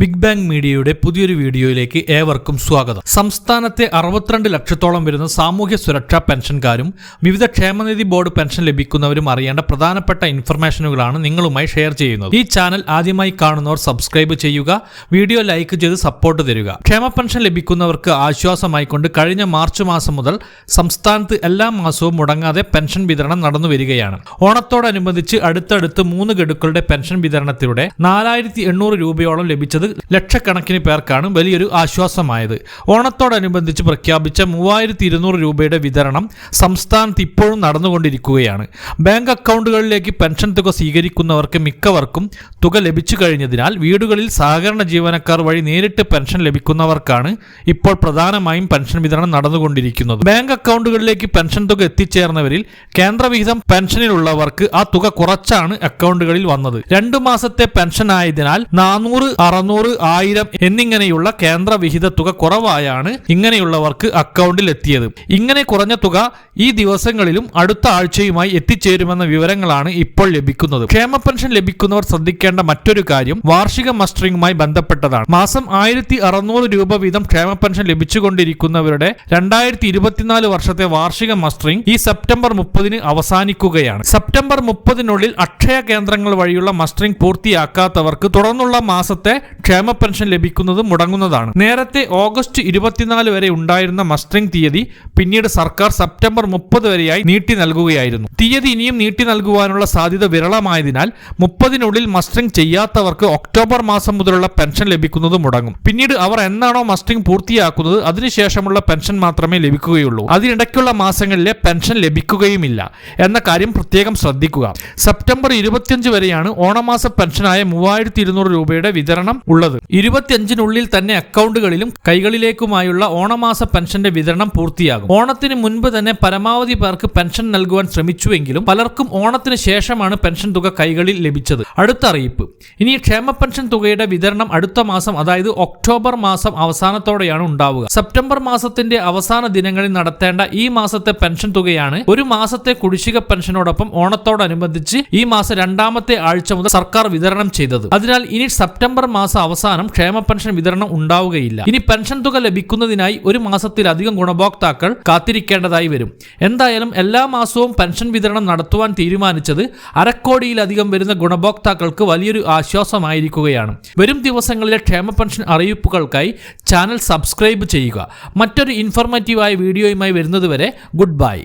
Big bang മീഡിയയുടെ പുതിയൊരു വീഡിയോയിലേക്ക് ഏവർക്കും സ്വാഗതം. സംസ്ഥാനത്തെ അറുപത്തിരണ്ട് ലക്ഷത്തോളം വരുന്ന സാമൂഹ്യ സുരക്ഷാ പെൻഷൻകാരും വിവിധ ക്ഷേമനിധി ബോർഡ് പെൻഷൻ ലഭിക്കുന്നവരും അറിയേണ്ട പ്രധാനപ്പെട്ട ഇൻഫർമേഷനുകളാണ് നിങ്ങളുമായി ഷെയർ ചെയ്യുന്നത്. ഈ ചാനൽ ആദ്യമായി കാണുന്നവർ സബ്സ്ക്രൈബ് ചെയ്യുക വീഡിയോ ലൈക്ക് ചെയ്ത് സപ്പോർട്ട് തരിക. ക്ഷേമ പെൻഷൻ ലഭിക്കുന്നവർക്ക് ആശ്വാസമായിക്കൊണ്ട് കഴിഞ്ഞ മാർച്ച് മാസം മുതൽ സംസ്ഥാനത്ത് എല്ലാ മാസവും മുടങ്ങാതെ പെൻഷൻ വിതരണം നടന്നു വരികയാണ്. ഓണത്തോടനുബന്ധിച്ച് അടുത്തടുത്ത് മൂന്ന് ഗഡുക്കളുടെ പെൻഷൻ വിതരണത്തിലൂടെ നാലായിരത്തി രൂപയോളം ലഭിച്ചത് ലക്ഷക്കണക്കിന് പേർക്കാണ് വലിയൊരു ആശ്വാസമായത്. ഓണത്തോടനുബന്ധിച്ച് പ്രഖ്യാപിച്ച മൂവായിരത്തി ഇരുന്നൂറ് രൂപയുടെ വിതരണം സംസ്ഥാനത്ത് ഇപ്പോഴും നടന്നുകൊണ്ടിരിക്കുകയാണ്. ബാങ്ക് അക്കൗണ്ടുകളിലേക്ക് പെൻഷൻ തുക സ്വീകരിക്കുന്നവർക്ക് മിക്കവർക്കും തുക ലഭിച്ചു കഴിഞ്ഞതിനാൽ വീടുകളിൽ സഹകരണ ജീവനക്കാർ വഴി നേരിട്ട് പെൻഷൻ ലഭിക്കുന്നവർക്കാണ് ഇപ്പോൾ പ്രധാനമായും പെൻഷൻ വിതരണം നടന്നുകൊണ്ടിരിക്കുന്നത്. ബാങ്ക് അക്കൗണ്ടുകളിലേക്ക് പെൻഷൻ തുക എത്തിച്ചേർന്നവരിൽ കേന്ദ്രവിഹിതം പെൻഷനിലുള്ളവർക്ക് ആ തുക കുറച്ചാണ് അക്കൗണ്ടുകളിൽ വന്നത്. രണ്ടു മാസത്തെ പെൻഷൻ ആയതിനാൽ നാനൂറ് അറുന്നൂറ് ആയിരം എന്നിങ്ങനെയുള്ള കേന്ദ്ര വിഹിത തുക കുറവായാണ് ഇങ്ങനെയുള്ളവർക്ക് അക്കൗണ്ടിൽ എത്തിയത്. ഇങ്ങനെ കുറഞ്ഞ തുക ഈ ദിവസങ്ങളിലും അടുത്ത ആഴ്ചയുമായി എത്തിച്ചേരുമെന്ന വിവരങ്ങളാണ് ഇപ്പോൾ ലഭിക്കുന്നത്. ക്ഷേമ പെൻഷൻ ലഭിക്കുന്നവർ ശ്രദ്ധിക്കേണ്ട മറ്റൊരു കാര്യം വാർഷിക മസ്റ്ററിംഗുമായി ബന്ധപ്പെട്ടതാണ്. മാസം ആയിരത്തി അറുന്നൂറ് രൂപ വീതം ക്ഷേമ പെൻഷൻ ലഭിച്ചുകൊണ്ടിരിക്കുന്നവരുടെ രണ്ടായിരത്തി ഇരുപത്തിനാല് വർഷത്തെ വാർഷിക മസ്റ്ററിംഗ് ഈ സെപ്റ്റംബർ മുപ്പതിന് അവസാനിക്കുകയാണ്. സെപ്റ്റംബർ മുപ്പതിനുള്ളിൽ അക്ഷയ കേന്ദ്രങ്ങൾ വഴിയുള്ള മസ്റ്ററിംഗ് പൂർത്തിയാക്കാത്തവർക്ക് തുടർന്നുള്ള മാസത്തെ ക്ഷേമ പെൻഷൻ ലഭിക്കുന്നത് മുടങ്ങുന്നതാണ്. നേരത്തെ ഓഗസ്റ്റ് ഇരുപത്തിനാല് വരെ ഉണ്ടായിരുന്ന മസ്റ്ററിംഗ് തീയതി പിന്നീട് സർക്കാർ സെപ്റ്റംബർ മുപ്പത് വരെയായി നീട്ടി നൽകുകയായിരുന്നു. തീയതി ഇനിയും നീട്ടി നൽകുവാനുള്ള സാധ്യത വിരളമായതിനാൽ മുപ്പതിനുള്ളിൽ മസ്റ്ററിംഗ് ചെയ്യാത്തവർക്ക് ഒക്ടോബർ മാസം മുതലുള്ള പെൻഷൻ ലഭിക്കുന്നത് മുടങ്ങും. പിന്നീട് അവർ എന്നാണോ മസ്റ്ററിംഗ് പൂർത്തിയാക്കുന്നത് അതിനുശേഷമുള്ള പെൻഷൻ മാത്രമേ ലഭിക്കുകയുള്ളൂ. അതിനിടയ്ക്കുള്ള മാസങ്ങളിലെ പെൻഷൻ ലഭിക്കുകയുമില്ല എന്ന കാര്യം പ്രത്യേകം ശ്രദ്ധിക്കുക. സെപ്റ്റംബർ ഇരുപത്തിയഞ്ച് വരെയാണ് ഓണമാസ പെൻഷനായ മൂവായിരത്തി ഇരുന്നൂറ് രൂപയുടെ വിതരണം ഉള്ളത്. ഇരുപത്തിയഞ്ചിനുള്ളിൽ തന്നെ അക്കൗണ്ടുകളിലും കൈകളിലേക്കുമായുള്ള ഓണമാസ പെൻഷന്റെ വിതരണം പൂർത്തിയാകും. ഓണത്തിന് മുൻപ് തന്നെ പരമാവധി പേർക്ക് പെൻഷൻ നൽകുവാൻ ശ്രമിച്ചുവെങ്കിലും പലർക്കും ഓണത്തിന് ശേഷമാണ് പെൻഷൻ തുക കൈകളിൽ ലഭിച്ചത്. അടുത്ത അറിയിപ്പ്. ഇനി ക്ഷേമ പെൻഷൻ തുകയുടെ വിതരണം അടുത്ത മാസം അതായത് ഒക്ടോബർ മാസം അവസാനത്തോടെയാണ് ഉണ്ടാവുക. സെപ്റ്റംബർ മാസത്തിന്റെ അവസാന ദിനങ്ങളിൽ നടത്തേണ്ട ഈ മാസത്തെ പെൻഷൻ തുകയാണ് ഒരു മാസത്തെ കുടിശ്ശിക പെൻഷനോടൊപ്പം ഓണത്തോടനുബന്ധിച്ച് ഈ മാസം രണ്ടാമത്തെ ആഴ്ച മുതൽ സർക്കാർ വിതരണം ചെയ്തത്. അതിനാൽ ഇനി സെപ്റ്റംബർ മാസം അവസാനം ക്ഷേമ പെൻഷൻ വിതരണം ഉണ്ടാവുകയില്ല. ഇനി പെൻഷൻ തുക ലഭിക്കുന്നതിനായി ഒരു മാസത്തിലധികം ഗുണഭോക്താക്കൾ കാത്തിരിക്കേണ്ടതായി വരും. എന്തായാലും എല്ലാ മാസവും പെൻഷൻ വിതരണം നടത്തുവാൻ തീരുമാനിച്ചത് അരക്കോടിയിലധികം വരുന്ന ഗുണഭോക്താക്കൾക്ക് വലിയൊരു ആശ്വാസമായിരിക്കുകയാണ്. വരും ദിവസങ്ങളിലെ ക്ഷേമ പെൻഷൻ അറിയിപ്പുകൾക്കായി ചാനൽ സബ്സ്ക്രൈബ് ചെയ്യുക. മറ്റൊരു ഇൻഫോർമേറ്റീവായ വീഡിയോയുമായി വരുന്നതുവരെ ഗുഡ് ബൈ.